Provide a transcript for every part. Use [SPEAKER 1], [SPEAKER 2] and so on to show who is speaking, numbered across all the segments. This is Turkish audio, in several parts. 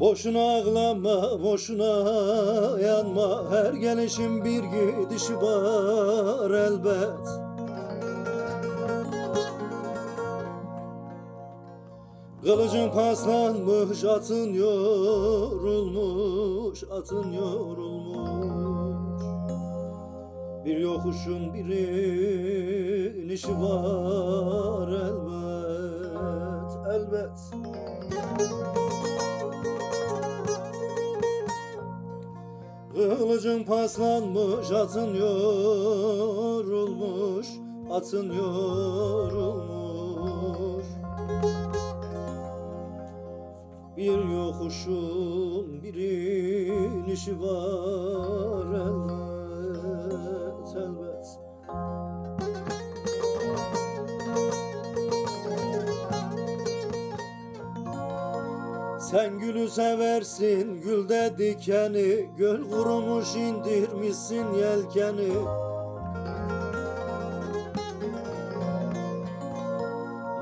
[SPEAKER 1] Boşuna ağlama, boşuna yanma. Her gelişin bir gidişi var elbet. Kılıcın paslanmış, atın yorulmuş, atın yorulmuş. Bir yokuşun bir inişi var elbet, elbet. Kılıcın paslanmış, atın yorulmuş, atın yorulmuş Bir yokuşun bir inişi var elbet, elbet. Sen gülü seversin gülde dikeni Göl kurumuş indirmişsin yelkeni.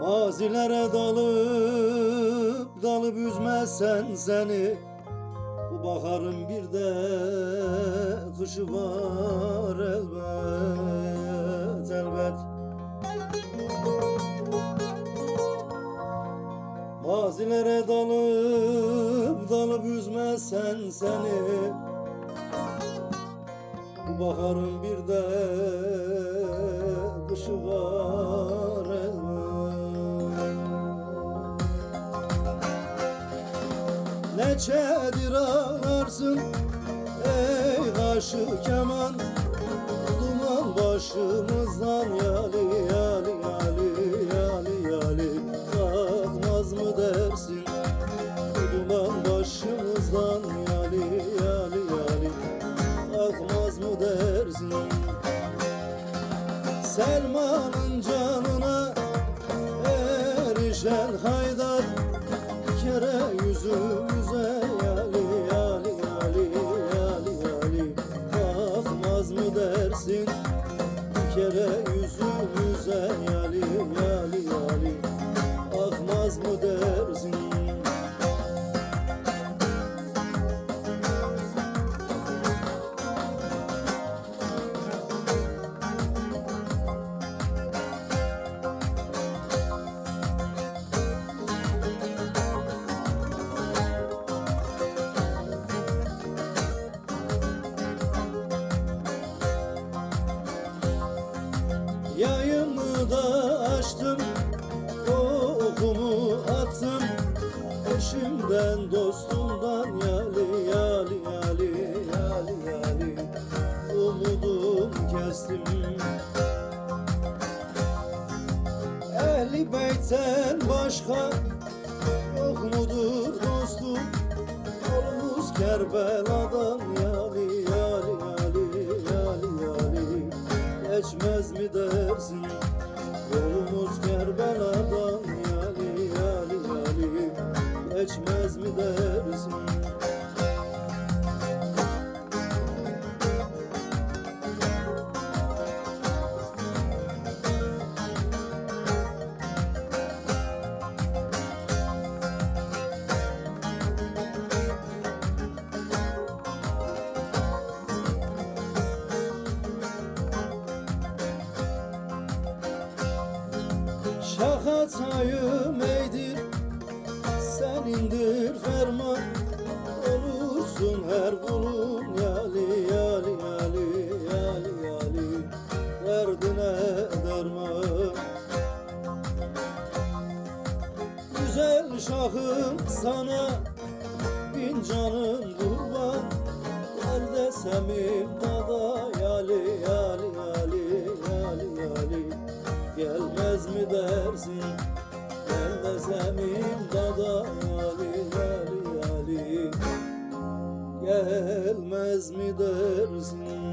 [SPEAKER 1] Mazilere dalıp dalıp üzmezsen seni Bu baharın bir de kışı var elbet elbet. Mazilere dalıp dalıp üzmezsen seni Bu baharın bir de kışı var Neçedir ağlarsın ey kaşı keman Duman başımızdan yali yali yali yali yali. Kalkmaz mı dersin? Duman başımızdan yali yali yali. Kalkmaz mı dersin? Selman'ın canına erişen haydar Yayımı da açtım Okumu attım. Eşimden dostumdan yali yali yali yali yali. Umudum kestim. Ehli beyten başka Yok mudur dostum? Yolumuz Kerbela'dan yali Geçmez mi dersin? Yolumuz Kerbela'dan yali yali yali Geçmez mi dersin Şahatayım eydir. Senindir ferman Olursun her kulun. Yali yali yali yali yali. Derdine derman. Güzel şahım sana Bin canım kurban. Gel desem imdada Gelmez mi dersin